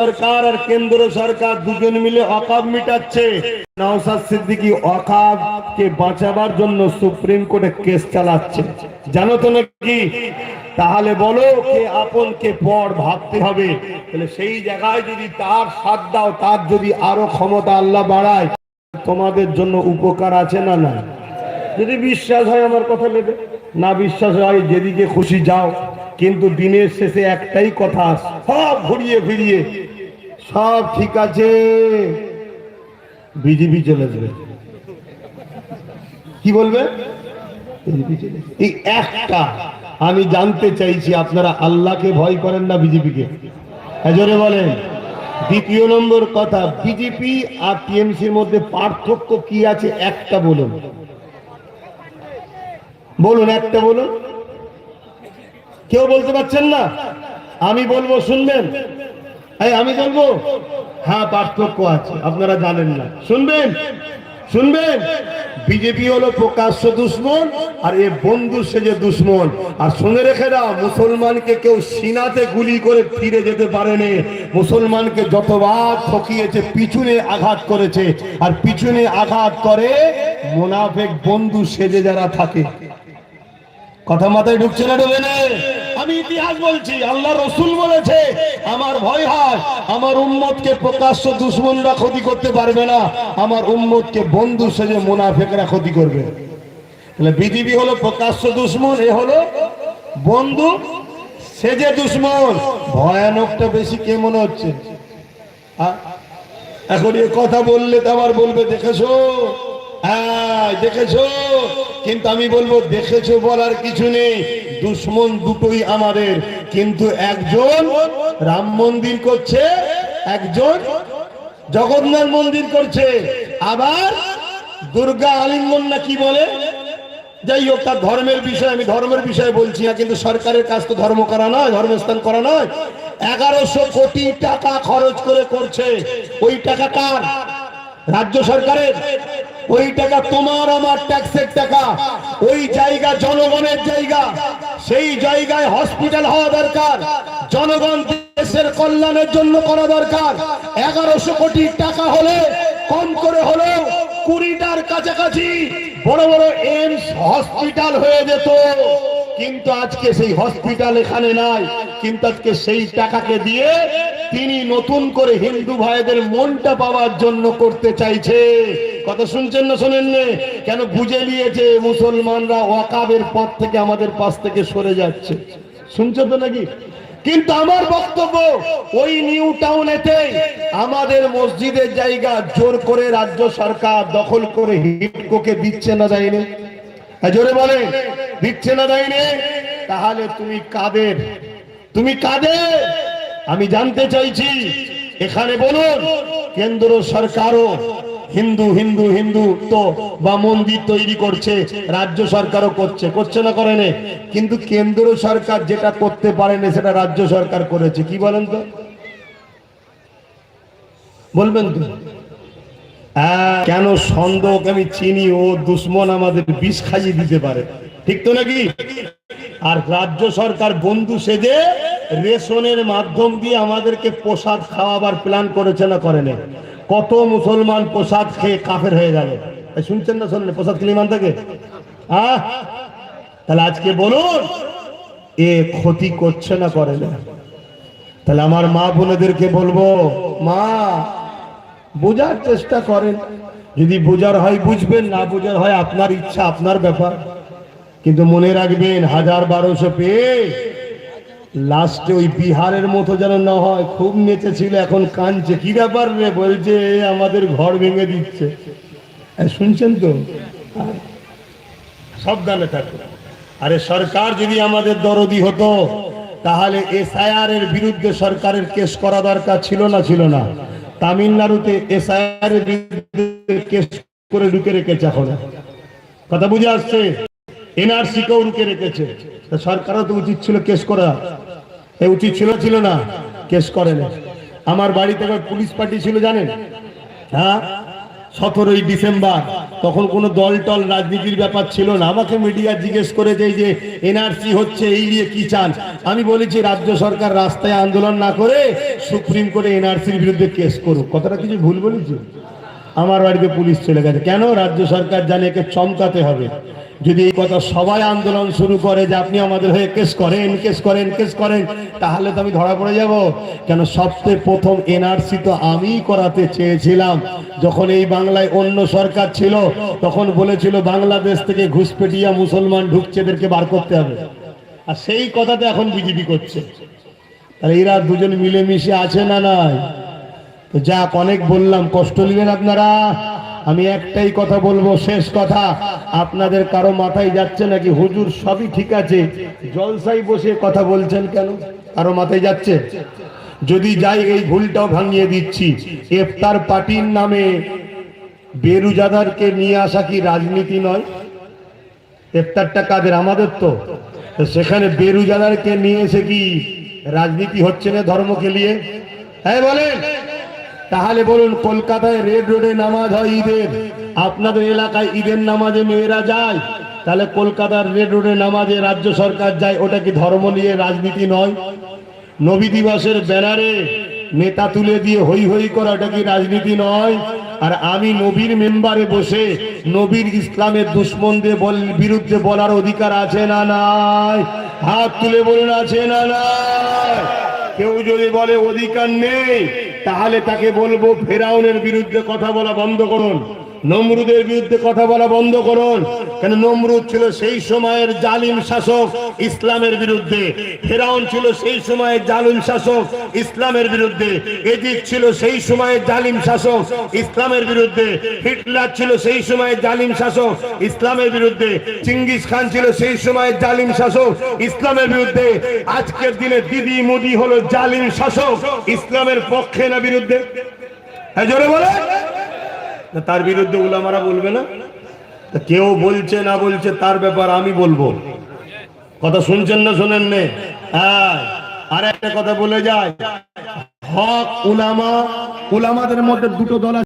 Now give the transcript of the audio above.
সরকার আর কেন্দ্র সরকার দুজন মিলে অকাব মিটাচ্ছে। নওসাদ সিদ্দিকি অকাবকে বাঁচাবার জন্য সুপ্রিম কোর্টে কেস চালাচ্ছে। জানো তো নাকি? তাহলে বলো কে আপন কে পর ভাবতে হবে। তাহলে সেই জায়গায় যদি তার সাথ দাও, তার যদি আরও ক্ষমতা আল্লাহ বাড়ায়, তোমাদের জন্য উপকার আছে না না যদি বিশ্বাস হয় আমার কথা নেবে না বিশ্বাস হয়, যেদিকে খুশি যাও। কিন্তু দিনের শেষে একটাই কথা, সব ঘুরিয়ে ফিরিয়ে সব ঠিক আছে। বিজেপি চলে যাবে। কি বলবে। এই একটা, আমি জানতে চাইছি আপনারা আল্লাহকে ভয় করেন না বিজেপিকে। জোরে বলেন। দ্বিতীয় নম্বর কথা, বিজেপি আর টিএমসির মধ্যে পার্থক্য কি আছে? একটা বলুন। বলুন, একটা বলুন। কেউ বলতে পারছেন না? আমি বলব, শুনবেন? এই আমি বলব। হ্যাঁ পার্থক্য আছে, আপনারা জানেন না। শুনবেন? শুনবেন? বিজেপি হলো প্রকাশ্য দুশ্মন, আর এ বন্ধু সেজে দুশ্মন। আর শুনে রেখে দাও, মুসলমানকে কেউ সিনাতে গুলি করে ফিরে যেতে পারেনি। মুসলমানকে যতবার ঠকিয়েছে, পিছনে আঘাত করেছে। আর পিছনে আঘাত করে মোনাফেক বন্ধু সেজে যারা থাকে। কথা মাথায় ঢুকছে না ঢুকে না? আমি ইতিহাস বলছি, আল্লাহ রসুল বলেছে, আমার ভয় হয়, আমার উম্মতকে প্রকাশ্য দুশ্মনরা ক্ষতি করতে পারবে না, আমার উম্মতকে বন্ধু সেজে মুনাফেকরা ক্ষতি করবে। তাহলে বিজেপি হলো প্রকাশ্য দুশ্মন, এ হলো বন্ধু সেজে দুশ্মন। ভয়ানকটা বেশি কে মনে হচ্ছে? এখন এ কথা বললে তো আবার বলবে, দেখেছ? হ্যাঁ দেখেছ। কিন্তু আমি বলব, দেখেছ বলার কিছু নেই। দুশ্মন দুটোই আমাদের। কিন্তু একজন রাম মন্দির করছে, একজন জগন্নাথ মন্দির করছে। আবার দুর্গা আলিঙ্গন না কি বলে? যাই হোক, তার ধর্মের বিষয় আমি ধর্মের বিষয়ে বলছি না, কিন্তু সরকারের কাজ তো ধর্ম করা নয়, ধর্মস্থান করা নয়। এগারোশো কোটি টাকা খরচ করে করছে। ওই টাকা কার রাজ্য সরকারের। ওই টাকা তোমার, আমার ট্যাক্সের টাকা। ওই জায়গা জনগণের জায়গা। সেই জায়গায় হসপিটাল হওয়া দরকার। জনগণ দেশের কল্যাণের জন্য করা দরকার। এগারোশো কোটি টাকা হলে, কম করে হলেও কুড়িটার কাছাকাছি বড় বড় এইমস হসপিটাল হয়ে যেত। কিন্তু আজকে সেই হসপিটাল এখানে নাই। কিন্তু আজকে সেই টাকাকে দিয়ে তিনি নতুন করে হিন্দু ভাইদের মনটা পাওয়ার জন্য করতে চাইছে। কথা শুনছেন না শোনেন? কেন বুঝে নিয়েছে মুসলমানরা ওয়াকাবের পথ থেকে আমাদের পাশ থেকে সরে যাচ্ছে? শুনছো তো নাকি? কিন্তু আমার বক্তব্য ওই নিউ টাউনেতে আমাদের মসজিদের জায়গা জোর করে রাজ্য সরকার দখল করে হিটকোকে দিচ্ছে না দেয়নি? হ্যাঁ, জোরে বলে দিচ্ছে না দেয়নি? তাহলে তুমি কাদের? তুমি কাদের? আমি জানতে চাইছি এখানে বলুন কেন্দ্র সরকারও হিন্দু হিন্দু হিন্দু তো বা মন্দির তৈরি করছে রাজ্য সরকারও করছে করছে না করে নে। কিন্তু কেন্দ্র সরকার যেটা করতে পারেনি সেটা রাজ্য সরকার করেছে। কি বলেন তো? বলবেন তো? হ্যাঁ, কেন সন্দেহকে আমি চিনি ও দুশ্মন আমাদের বিষ খাইয়ে দিতে পারে। ঠিক তো নাকি? আর রাজ্য সরকার বন্ধু সেজে রেশনের মাধ্যম দিয়ে আমাদেরকে প্রসাদ খাওয়াবার প্ল্যান করেছে না করে না? কত মুসলমান প্রসাদ খেয়ে কাফের হয়ে এই শুনছেন না শোনেন প্রসাদ খেলে ইমান থেকে? তাহলে আজকে বলুন, এ ক্ষতি করছে না করে না? তাহলে আমার মা বোনেদেরকে বলব, মা, বোঝার চেষ্টা করেন। যদি বোঝার হয় বুঝবেন, না বোঝার হয় আপনার ইচ্ছা, আপনার ব্যাপার। কিন্তু মনে রাখবেন, হাজার বারোশো পেয়ে লাস্টে ওই বিহারের মতো যেন না হয়, খুব নেচেছিল, এখন কাঁদছে। কি ব্যাপার রে? বলছে আমাদের ঘর ভেঙে দিচ্ছে। শুনছেন তো? সাবধানে থাকো। আরে, সরকার যদি আমাদের দরদি হতো, তাহলে এসআইআর এর বিরুদ্ধে সরকারের কেস করা দরকার ছিল না ছিল না। তামিলনাড়ুতে এসআইআর এর বিরুদ্ধে কেস করে ঢুকে রেখেছে এখন। কথা বুঝে আসছে? এনআরসি কেও রুকে রেখেছে। সরকারও তো উচিত ছিল কেস করা। এ উচিত ছিল ছিল না। কেস করে না আমার বাড়িতে একবার পুলিশ পার্টি ছিল, জানেন? হ্যাঁ? সতেরোই ডিসেম্বর। তখন কোনো দল টল রাজনীতির ব্যাপার ছিল না। আমাকে মিডিয়া জিজ্ঞেস করেছে যে এনআরসি হচ্ছে, এই নিয়ে কি চান? আমি বলেছি, রাজ্য সরকার রাস্তায় আন্দোলন না করে সুপ্রিম কোর্টে এনআরসির বিরুদ্ধে কেস করুক। কথাটা কিছু ভুল বলেছি? আমার বাড়িতে পুলিশ চলে গেছে। কেন? রাজ্য সরকার জানে একে চমকাতে হবে। যদি এই কথা সবাই আন্দোলন শুরু করে যে আপনি আমাদের হয়ে কেস করেন কেস করেন কেস করেন, তাহলে তো আমি ধরা পড়ে যাব। কেন? সবচেয়ে প্রথম এনআরসি তো আমিই করাতে চেয়েছিলাম। যখন এই বাংলায় অন্য সরকার ছিল, তখন বলেছিল, বাংলাদেশ থেকে ঘুষপেটিয়া মুসলমান ঢুকছে, এদেরকে বার করতে হবে। আর সেই কথাটা এখন বিজেপি করছে। তাহলে এরা দুজন মিলেমিশে আছে না নাই? তো যাক, অনেক বললাম, কষ্ট নেবেন আপনারা। আমি একটাই কথা বলব, শেষ কথা, আপনাদের কারও মাথায় যাচ্ছে নাকি? হুজুর সবই ঠিক আছে জলসাই বসে কথা বলছেন কেন? কারও মাথায় যাচ্ছে? যদি যাই, এই ভুলটাও ভাঙিয়ে দিচ্ছি। এফতার পার্টির নামে বেরুজাদারকে নিয়ে আসা কি রাজনীতি নয়? ইফতারটা কাদের? আমাদের তো সেখানে বেরুজাদারকে নিয়ে এসে কি রাজনীতি হচ্ছে না ধর্মকে নিয়ে? হ্যাঁ বলেন। তাহলে বলুন, কলকাতায় রেড রোডে নামাজ হয় ঈদের? আপনাদের এলাকায় ঈদের নামাজে মেয়েরা যায়? তাহলে কলকাতার রেড রোডে নামাজে রাজ্য সরকার যায়, ওটা কি ধর্ম নিয়ে রাজনীতি নয়? নবী দিবসের ব্যানারে নেতা তুলে দিয়ে হই হই করা, ওটা কি রাজনীতি নয়? আর আমি নবীর মেম্বারে বসে নবীর ইসলামের দুশ্মনদের বিরুদ্ধে বলার অধিকার আছে না নাই? হাত তুলে বলুন, আছে না নাই? কেউ যদি বলে অধিকার নেই তাহলে তাকে বলব ফেরাউনের বিরুদ্ধে কথা বলা বন্ধ করুন। নমরুদের বিরুদ্ধে কথা বলা বন্ধ করুন। কেন নমরুদ ছিল সেই সময়ের জালিম শাসক ইসলামের বিরুদ্ধে। ফেরাউন ছিল সেই সময়ের জালিম শাসক ইসলামের বিরুদ্ধে। এদিক ছিল সেই সময়ের জালিম শাসক ইসলামের বিরুদ্ধে। হিটলার ছিল সেই সময়ের জালিম শাসক ইসলামের বিরুদ্ধে। চিঙ্গিস খান ছিল সেই সময়ের জালিম শাসক ইসলামের বিরুদ্ধে। আজকের দিনে দিদি মোদি হলো জালিম শাসক ইসলামের পক্ষে না বিরুদ্ধে। হ্যাঁ জোরে বলে তার বিরুদ্ধে উলামারা বলবে না? কেউ বলছে না বলছে, তার ব্যাপার আমি বলব। কথা শুনছেন না শোনেন নে? আর একটা কথা বলে যায়। হক উলামা, উলামাদের মধ্যে দুটো দল